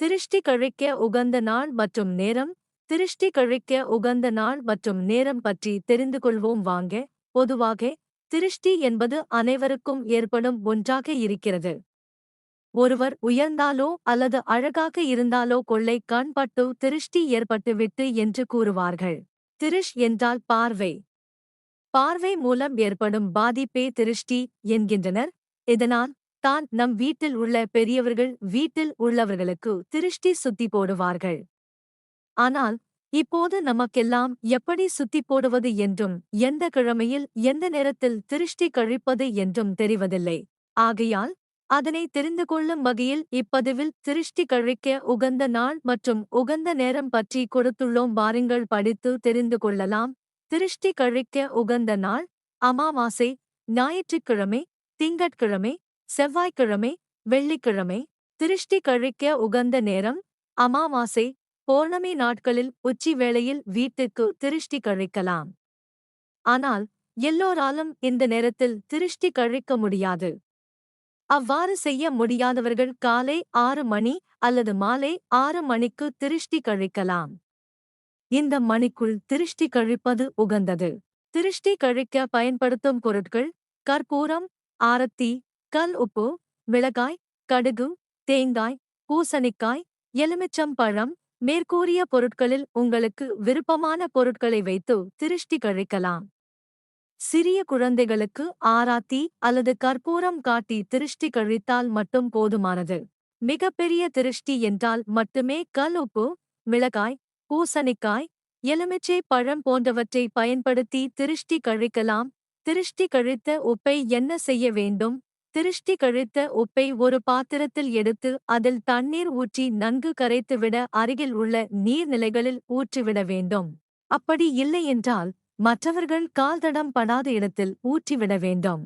திருஷ்டி கழிக்க உகந்த நாள் மற்றும் நேரம் திருஷ்டி கழிக்க உகந்த நாள் மற்றும் நேரம் பற்றி தெரிந்து கொள்வோம் வாங்க. பொதுவாக திருஷ்டி என்பது அனைவருக்கும் ஏற்படும் ஒன்றாக இருக்கிறது. ஒருவர் உயர்ந்தாலோ அல்லது அழகாக இருந்தாலோ கொள்ளை கண்பட்டு திருஷ்டி ஏற்பட்டுவிட்டு என்று கூறுவார்கள். திருஷ் என்றால் பார்வை. பார்வை மூலம் ஏற்படும் பாதிப்பே திருஷ்டி என்கின்றனர். இதனால் தான் நம் வீட்டில் உள்ள பெரியவர்கள் வீட்டில் உள்ளவர்களுக்கு திருஷ்டி சுத்தி போடுவார்கள். ஆனால் இப்போது நமக்கெல்லாம் எப்படி சுத்தி போடுவது என்றும் எந்த கிழமையில் எந்த நேரத்தில் திருஷ்டி கழிப்பது என்றும் தெரிவதில்லை. ஆகையால் அதனை தெரிந்து கொள்ளும் வகையில் இப்பதிவில் திருஷ்டி கழிக்க உகந்த நாள் மற்றும் உகந்த நேரம் பற்றி கொடுத்துள்ளோம் வாருங்கள் படித்து தெரிந்து கொள்ளலாம். திருஷ்டி கழிக்க உகந்த நாள் அமாவாசை ஞாயிற்றுக்கிழமை திங்கட்கிழமை செவ்வாய்க்கிழமை வெள்ளிக்கிழமை திருஷ்டி கழிக்க உகந்த நேரம் அமாவாசை பௌர்ணமி நாட்களில் உச்சி வேளையில் வீட்டுக்கு திருஷ்டி கழிக்கலாம். ஆனால் எல்லோராலும் இந்த நேரத்தில் திருஷ்டி கழிக்க முடியாது. அவ்வாறு செய்ய முடியாதவர்கள் காலை ஆறு மணி அல்லது மாலை ஆறு மணிக்கு திருஷ்டி கழிக்கலாம். இந்த மணிக்குள் திருஷ்டி கழிப்பது உகந்தது. திருஷ்டி கழிக்க பயன்படுத்தும் பொருட்கள் கற்பூரம் ஆரத்தி கல் உப்பு மிளகாய் கடுகு தேங்காய் பூசணிக்காய் எலுமிச்சம் பழம் மேற்கூறிய பொருட்களில் உங்களுக்கு விருப்பமான பொருட்களை வைத்து திருஷ்டி கழிக்கலாம். சிறிய குழந்தைகளுக்கு ஆராத்தி அல்லது கற்பூரம் காட்டி திருஷ்டி கழித்தால் மட்டும் போதுமானது. மிகப்பெரிய திருஷ்டி என்றால் மட்டுமே கல் உப்பு மிளகாய் பூசணிக்காய் எலுமிச்சை பழம் போன்றவற்றை பயன்படுத்தி திருஷ்டி கழிக்கலாம். திருஷ்டி கழித்த உப்பை என்ன செய்ய வேண்டும்? திருஷ்டி கழித்த உப்பை ஒரு பாத்திரத்தில் எடுத்து அதில் தண்ணீர் ஊற்றி நன்கு கரைத்துவிட அருகில் உள்ள நீர்நிலைகளில் ஊற்றிவிட வேண்டும். அப்படி இல்லை என்றால் மற்றவர்கள் கால்தடம் படாத இடத்தில் ஊற்றிவிட வேண்டும்.